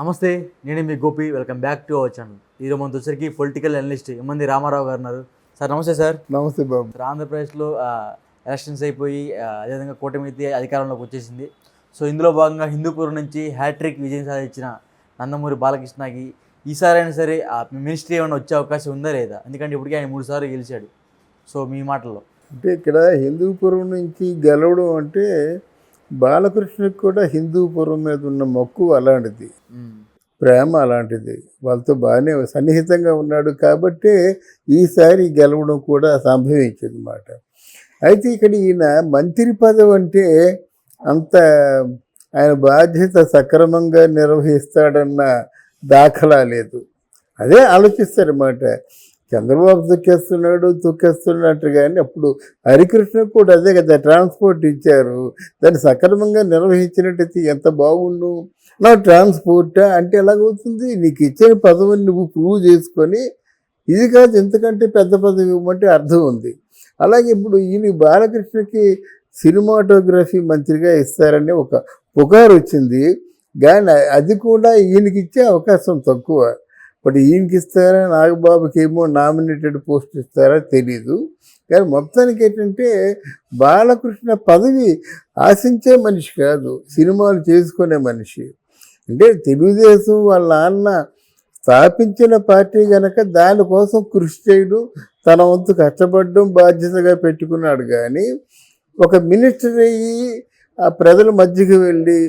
నమస్తే నేను మీ Gopi. Welcome back to our channel. ఈరోజు మనతో వచ్చరికి పొలిటికల్ అనలిస్ట్ ఎమ్మంది రామారావు గారు ఉన్నారు. సార్ నమస్తే సార్. నమస్తే బాబు. సార్ ఆంధ్రప్రదేశ్లో ఎలక్షన్స్ అయిపోయి అదేవిధంగా కూటమి అయితే అధికారంలోకి వచ్చేసింది. సో ఇందులో భాగంగా హిందూపూర్ నుంచి హ్యాట్రిక్ విజయం సాధించిన నందమూరి బాలకృష్ణకి ఈసారి అయినా సరే మినిస్ట్రీ ఏమైనా వచ్చే అవకాశం ఉందా లేదా? ఎందుకంటే ఇప్పటికే ఆయన మూడు సార్లు గెలిచాడు. సో మీ మాటల్లో. అంటే ఇక్కడ హిందూపురం నుంచి గెలవడం అంటే బాలకృష్ణకి కూడా హిందూపురం మీద ఉన్న మక్కువ అలాంటిది. ప్రేమ అలాంటిది. వాళ్ళతో బాగానే సన్నిహితంగా ఉన్నాడు కాబట్టి ఈసారి గెలవడం కూడా సంభవించింది అన్నమాట అయితే ఇక్కడ ఈయన మంత్రి పదవి అంటే అంత ఆయన బాధ్యత సక్రమంగా నిర్వహిస్తాడన్న దాఖలా లేదు. అదే ఆలోచిస్తారన్నమాట. చంద్రబాబు తొక్కేస్తున్నాడు తొక్కేస్తున్నట్టు కానీ అప్పుడు హరికృష్ణ కూడా అదే కదా ట్రాన్స్పోర్ట్ ఇచ్చారు. దాన్ని సక్రమంగా నిర్వహించినట్టయితే ఎంత బాగుండు. నా ట్రాన్స్పోర్ట్ అంటే ఎలాగవుతుంది? నీకు ఇచ్చిన పదవిని నువ్వు ప్రూవ్ చేసుకొని ఇది కాదు ఎందుకంటే పెద్ద పదవి ఇవ్వమంటే అర్థం ఉంది. అలాగే ఇప్పుడు ఈయన బాలకృష్ణకి సినిమాటోగ్రఫీ మంత్రిగా ఇస్తారని ఒక పుకారు వచ్చింది కానీ అది కూడా ఈయనకి ఇచ్చే అవకాశం తక్కువ. బట్ ఈయనకి ఇస్తారా నాగబాబుకి ఏమో నామినేటెడ్ పోస్ట్ ఇస్తారా తెలీదు. కానీ మొత్తానికి ఏంటంటే బాలకృష్ణ పదవి ఆశించే మనిషి కాదు సినిమాలు చేసుకునే మనిషి. అంటే తెలుగుదేశం వాళ్ళ నాన్న స్థాపించిన పార్టీ కనుక దానికోసం కృషి చేయడం తన వంతు కష్టపడడం బాధ్యతగా పెట్టుకున్నాడు. కానీ ఒక మినిస్టర్ అయ్యి ఆ ప్రజల మధ్యకి వెళ్ళి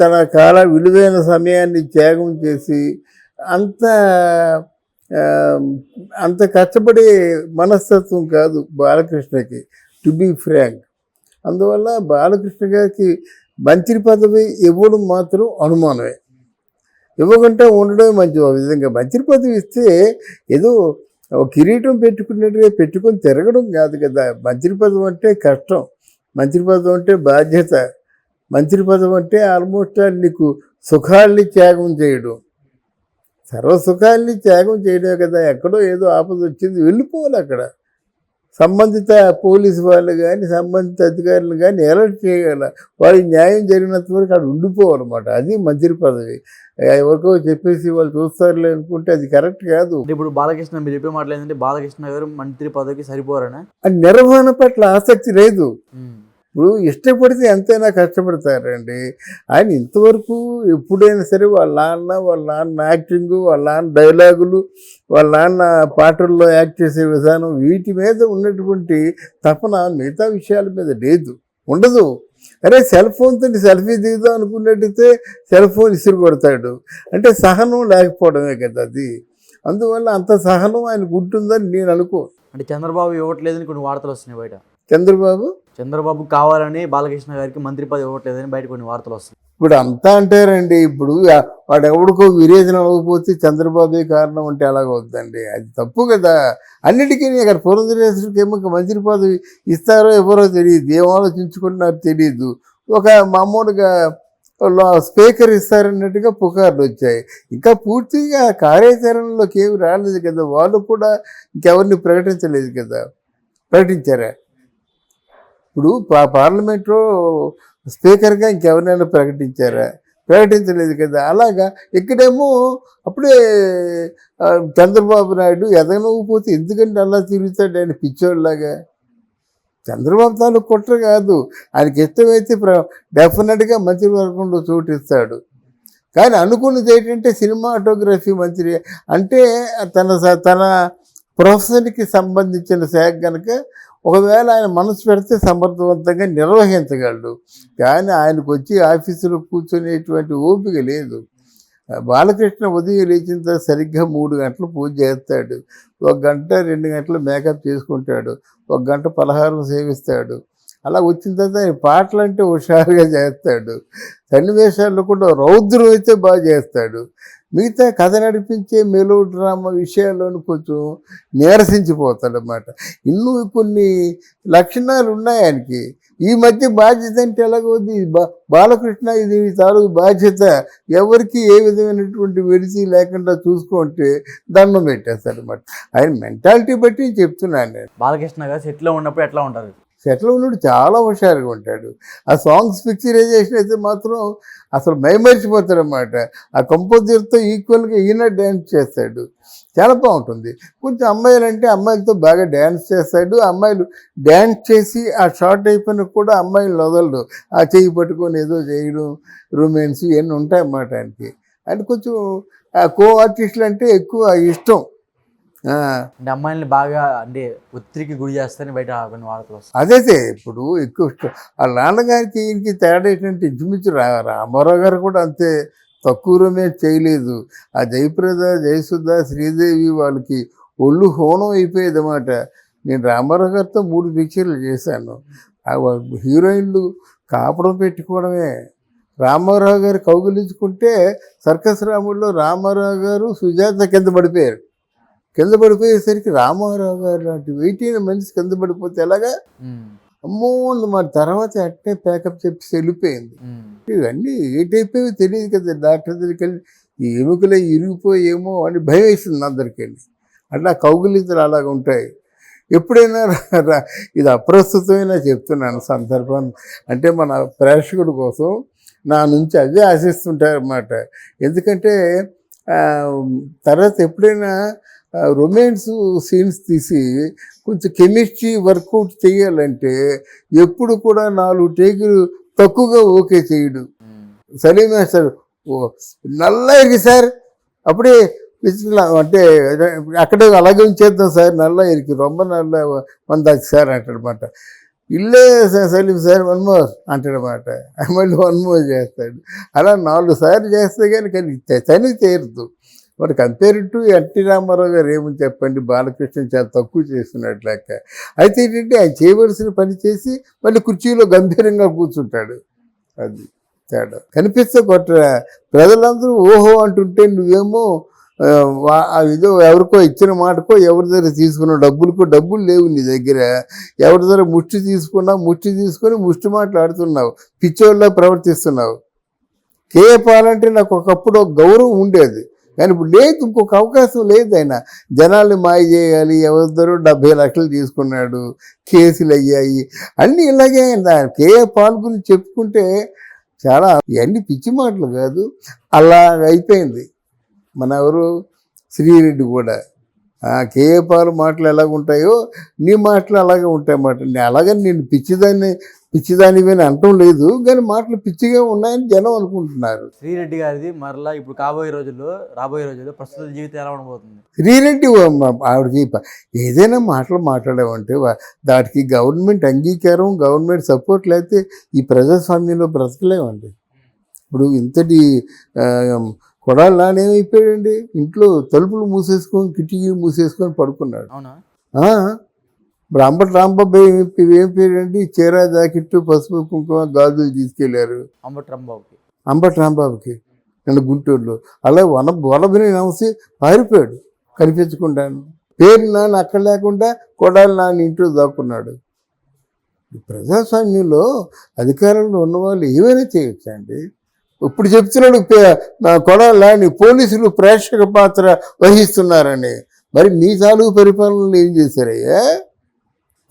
తన కాల విలువైన సమయాన్ని త్యాగం చేసి అంత అంత కష్టపడే మనస్తత్వం కాదు బాలకృష్ణకి టు బీ ఫ్రాంక్ అందువల్ల బాలకృష్ణ గారికి మంత్రి పదవి ఇవ్వడం మాత్రం అనుమానమే. ఇవ్వకుండా ఉండడమే మంచి ఒక విధంగా. మంత్రి పదవి ఇస్తే ఏదో కిరీటం పెట్టుకున్నట్టుగా పెట్టుకొని తిరగడం కాదు కదా. మంత్రి పదవి అంటే కష్టం. మంత్రి పదవి అంటే బాధ్యత. మంత్రి పదవి అంటే ఆల్మోస్ట్ ఆల్ నీకు సుఖాల్ని త్యాగం చేయడం. సర్వ సుఖాల్ని త్యాగం చేయడమే కదా ఎక్కడో ఏదో ఆపద వచ్చింది వెళ్ళిపోవాలి అక్కడ. సంబంధిత పోలీసు వాళ్ళు కానీ సంబంధిత అధికారులు కానీ అలర్ట్ చేయగల వాళ్ళకి న్యాయం జరిగినంత వరకు అక్కడ ఉండిపోవాలన్నమాట. అది మంత్రి పదవి. ఎవరికో చెప్పేసి వాళ్ళు చూస్తారులే అనుకుంటే అది కరెక్ట్ కాదు. ఇప్పుడు బాలకృష్ణ మీరు చెప్పే మాటలు ఏంటంటే బాలకృష్ణ గారు మంత్రి పదవికి సరిపోరనా? నిర్వహణ పట్ల ఆసక్తి లేదు. ఇప్పుడు ఇష్టపడితే ఎంతైనా కష్టపడతారండి. ఆయన ఇంతవరకు ఎప్పుడైనా సరే వాళ్ళ నాన్న వాళ్ళ నాన్న యాక్టింగ్ వాళ్ళ నాన్న డైలాగులు వాళ్ళ నాన్న పాటల్లో యాక్ట్ చేసే విధానం వీటి మీద ఉన్నటువంటి తపన మిగతా విషయాల మీద లేదు. ఉండదు. అరే సెల్ ఫోన్తో సెల్ఫీ దిగుదాం అనుకున్నట్టయితే సెల్ ఫోన్ ఇసురు కొడతాడు. అంటే సహనం లేకపోవడమే కదా అది. అందువల్ల అంత సహనం ఆయనకు ఉంటుందని నేను అనుకో అంటే చంద్రబాబు ఇవ్వట్లేదని కొన్ని వార్తలు వస్తున్నాయి బయట. చంద్రబాబు? చంద్రబాబు కావాలని బాలకృష్ణ గారికి మంత్రి పదవి ఇవ్వట్లేదని బయట కొన్ని వార్తలు వస్తున్నాయి. ఇప్పుడు అంతా అంటారండి. ఇప్పుడు వాడు ఎవడికో విరేచన అవ్వకపోతే చంద్రబాబే కారణం అంటే అలాగవుద్దండి అది తప్పు కదా. అన్నిటికీ అక్కడ పురంధరేశ్వరికి ఏమో మంత్రి పదవి ఇస్తారో ఎవరో తెలియదు. ఏం ఆలోచించుకుంటున్నారో తెలియదు. ఒక మామూలుగా స్పీకర్ ఇస్తారన్నట్టుగా పుకార్లు వచ్చాయి. ఇంకా పూర్తిగా కార్యాచరణలోకి ఏమి రాలేదు కదా. వాళ్ళు కూడా ఇంకెవరిని ప్రకటించలేదు కదా. ప్రకటించారా? ఇప్పుడు పా పార్లమెంట్లో స్పీకర్గా ఇంకెవరినైనా ప్రకటించారా? ప్రకటించలేదు కదా. అలాగా ఇక్కడేమో అప్పుడే చంద్రబాబు నాయుడు ఎదగనకపోతే ఎందుకంటే అలా తిరుగుతాడు ఆయన పిచ్చోళ్ళలాగా? చంద్రబాబు తాలూకు కుట్ర కాదు. ఆయనకి ఇష్టమైతే ప్ర డెఫినెట్గా మంత్రివర్గంలో చోటు ఇస్తాడు కానీ అనుకున్నది ఏంటంటే సినిమాటోగ్రఫీ మంత్రి అంటే తన స- తన ప్రొఫెషన్కి సంబంధించిన శాఖ కనుక ఒకవేళ ఆయన మనసు పెడితే సమర్థవంతంగా నిర్వహించగలడు. కానీ ఆయనకు వచ్చి ఆఫీసులో కూర్చునేటువంటి ఓపిక లేదు. బాలకృష్ణ ఉదయం లేచిన తర్వాత సరిగ్గా మూడు గంటలు పూజ చేస్తాడు. ఒక గంట రెండు గంటలు మేకప్ చేసుకుంటాడు. ఒక గంట పలహారం సేవిస్తాడు. అలా వచ్చిన తర్వాత ఆయన పాటలు అంటే హుషారుగా చేస్తాడు. సన్నివేశాల్లో కూడా రౌద్రం అయితే బాగా చేస్తాడు. మిగతా కథ నడిపించే మెలో డ్రామా విషయాల్లోని కొంచెం నీరసించిపోతాడు అన్నమాట ఇన్నూ కొన్ని లక్షణాలు ఉన్నాయి ఆయనకి. ఈ మధ్య బాధ్యత అంటే ఎలాగోది బాలకృష్ణ ఇది తాలూకు బాధ్యత. ఎవరికి ఏ విధమైనటువంటి విడిచి లేకుండా చూసుకుంటే దండం పెట్టేస్తాడు అనమాట ఆయన మెంటాలిటీ బట్టి చెప్తున్నాను నేను. బాలకృష్ణ గారు సెట్లో ఉన్నప్పుడు ఎట్లా ఉంటారు? సెటిల్ ఉన్నాడు చాలా హుషారుగా ఉంటాడు. ఆ సాంగ్స్ పిక్చరైజేషన్ అయితే మాత్రం అసలు మైమర్చిపోతాడనమాట ఆ కంపోజర్తో ఈక్వల్గా ఈయన డ్యాన్స్ చేస్తాడు. చాలా బాగుంటుంది. కొంచెం అమ్మాయిలు అంటే అమ్మాయిలతో బాగా డ్యాన్స్ చేస్తాడు. అమ్మాయిలు డ్యాన్స్ చేసి ఆ షార్ట్ అయిపోయిన కూడా అమ్మాయిలు వదలడు ఆ చెయ్యి పట్టుకొని ఏదో చేయడం రొమాన్స్ ఇవన్నీ ఉంటాయన్నమాట ఆయనకి. అంటే కొంచెం ఆ కో ఆర్టిస్టులు అంటే ఎక్కువ ఇష్టం. అమ్మాయిల్ని బాగా అంటే ఒత్తిడికి గురి చేస్తారని బయట కొన్ని వార్తలు వస్తాయి. అదైతే ఇప్పుడు ఎక్కువ ఇష్టం. ఆ నాన్నగారికి ఈయనకి తేడా ఏంటంటే ఇంచుమించు రామారావు గారు కూడా అంతే తక్కువ రొమాన్స్ చేయలేదు. ఆ జయప్రద జయసుధ శ్రీదేవి వాళ్ళకి ఒళ్ళు హోనం అయిపోయేది అన్నమాట నేను రామారావు గారితో మూడు పిక్చర్లు చేశాను. హీరోయిన్లు కాపురం పెట్టుకోవడమే. రామారావు గారు కౌగిలించుకుంటే సర్కస్ రాముల్లో రామారావు గారు సుజాత కింద పడిపోయారు. కింద పడిపోయేసరికి రామారావు గారు లాంటి వెయిట్ అయిన మనిషి కింద పడిపోతే ఎలాగా? అమ్మో మా తర్వాత అట్టే ప్యాకప్ చెప్పి వెళ్ళిపోయింది. ఇవన్నీ ఏటైపోయి తెలియదు కదా. డాక్టర్ దగ్గరికి వెళ్ళి ఈ ఎముకలే ఇరిగిపోయేమో అని భయం వేసింది అందరికి. వెళ్ళి అట్లా కౌగులింతలు అలాగ ఉంటాయి. ఎప్పుడైనా ఇది అప్రస్తుతమైన చెప్తున్నాను సందర్భం. అంటే మన ప్రేక్షకుడి కోసం నా నుంచి అదే ఆశిస్తుంటారు అన్నమాట ఎందుకంటే తర్వాత ఎప్పుడైనా రొమాన్స్ సీన్స్ తీసి కొంచెం కెమిస్ట్రీ వర్కౌట్ చేయాలంటే ఎప్పుడు కూడా నాలుగు టేకులు తక్కువగా ఓకే చేయడు. సలీం మాస్టర్ ఓ నల్ల సార్. అప్పుడే అంటే అక్కడే అలాగే ఉంచేద్దాం సార్ నల్ల ఇరికి రొమ్మ నల్ల మందాకి సార్ అంటాడనమాట ఇల్లే సలీం సార్ వన్ మోర్ అంటాడనమాట మళ్ళీ వన్ మోర్ చేస్తాడు. అలా నాలుగు సార్లు చేస్తే కానీ కానీ తె- చని తీరదు. మరి కంపేర్ టు ఎన్టీ రామారావు గారు ఏమని చెప్పండి? బాలకృష్ణ చాలా తక్కువ చేస్తున్నట్టు లెక్క. అయితే ఏంటంటే ఆయన చేయవలసిన పని చేసి మళ్ళీ కుర్చీలో గంభీరంగా కూర్చుంటాడు. అది తేడా. కనిపిస్తే కొట్ట ప్రజలందరూ ఓహో అంటుంటే నువ్వేమో ఆ, ఏదో ఎవరికో ఇచ్చిన మాటకో ఎవరి దగ్గర తీసుకున్న డబ్బులకో డబ్బులు లేవు నీ దగ్గర. ఎవరి దగ్గర ముష్టి తీసుకున్నావు ముష్టి తీసుకొని ముష్టి మాట్లాడుతున్నావు. పిచ్చోళ్ళ ప్రవర్తిస్తున్నావు. కేఏ పాలంటే నాకు ఒకప్పుడు గౌరవం ఉండేది. కానీ ఇప్పుడు లేదు ఇంకొక అవకాశం లేదు ఆయన. జనాల్ని మాయ చేయాలి ఎవరిద్దరూ డెబ్బై లక్షలు తీసుకున్నాడు కేసులు అయ్యాయి. అన్నీ ఇలాగే ఆయన కేఏ పాల్ గురించి చెప్పుకుంటే చాలా ఇవన్నీ పిచ్చి మాటలు కాదు. అలా అయిపోయింది. మన ఎవరు? శ్రీరెడ్డి కూడా. ఆ కేఏ పాల్ మాటలు ఎలాగ ఉంటాయో నీ మాటలు అలాగే ఉంటాయి మాట నేను అలాగని నేను పిచ్చిదాన్ని పిచ్చిదానివి అని అనటం లేదు కానీ మాటలు పిచ్చిగా ఉన్నాయని జనం అనుకుంటున్నారు. శ్రీరెడ్డి గారిది మరలా ఇప్పుడు కాబోయే రోజుల్లో రాబోయే రోజుల్లో ప్రస్తుత జీవితం ఎలా ఉండబోతుంది? శ్రీరెడ్డి ఆవిడకి ఏదైనా మాటలు మాట్లాడామంటే దానికి గవర్నమెంట్ అంగీకారం గవర్నమెంట్ సపోర్ట్ లేకపోతే ఈ ప్రజాస్వామ్యంలో బ్రతకలేమండి. ఇప్పుడు ఇంతటి కొడాలి నానేమైపోయాడండి ఇంట్లో తలుపులు మూసేసుకొని కిటికీలు మూసేసుకొని పడుకున్నాడు. అంబటి రాంబాబు ఏం పేరండి చీర జాకెట్టు పసుపు కుంకుమ గాజులు తీసుకెళ్ళారు. అంబటి రాంబాబుకి. అంబటి రాంబాబుకి నన్ను గుంటూరులో. అలా వన వలబిని నమసి పారిపోయాడు కనిపించకుండాను. పేరు నాన్న అక్కడ లేకుండా కొడాలి నాన్న ఇంట్లో దాక్కున్నాడు. ప్రజాస్వామ్యంలో అధికారంలో ఉన్నవాళ్ళు ఏమైనా చేయొచ్చండి ఇప్పుడు చెప్తున్నాడు పే- మా పోలీసులు ప్రేక్షక పాత్ర వహిస్తున్నారని. మరి మీ తాలూకు పరిపాలనలు ఏం చేశారయ్యా?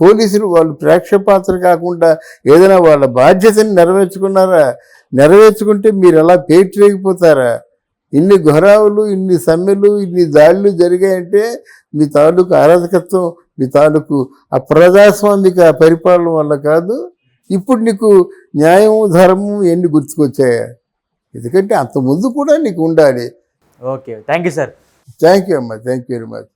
పోలీసులు వాళ్ళు ప్రేక్షక పాత్ర కాకుండా ఏదైనా వాళ్ళ బాధ్యతని నెరవేర్చుకున్నారా? నెరవేర్చుకుంటే మీరు ఎలా పేట్రేగిపోతారా? ఇన్ని ఘోరావులు ఇన్ని సమ్మెలు ఇన్ని దాడులు జరిగాయంటే మీ తాలూకు అరాధకత్వం మీ తాలూకు ఆ ప్రజాస్వామిక పరిపాలన వల్ల కాదు. ఇప్పుడు నీకు న్యాయం ధర్మం ఎన్ని గుర్తుకొచ్చాయా? ఎందుకంటే అంత ముందు కూడా నీకు ఉండాలి. Okay thank you sir thank you అమ్మా. Thank you very much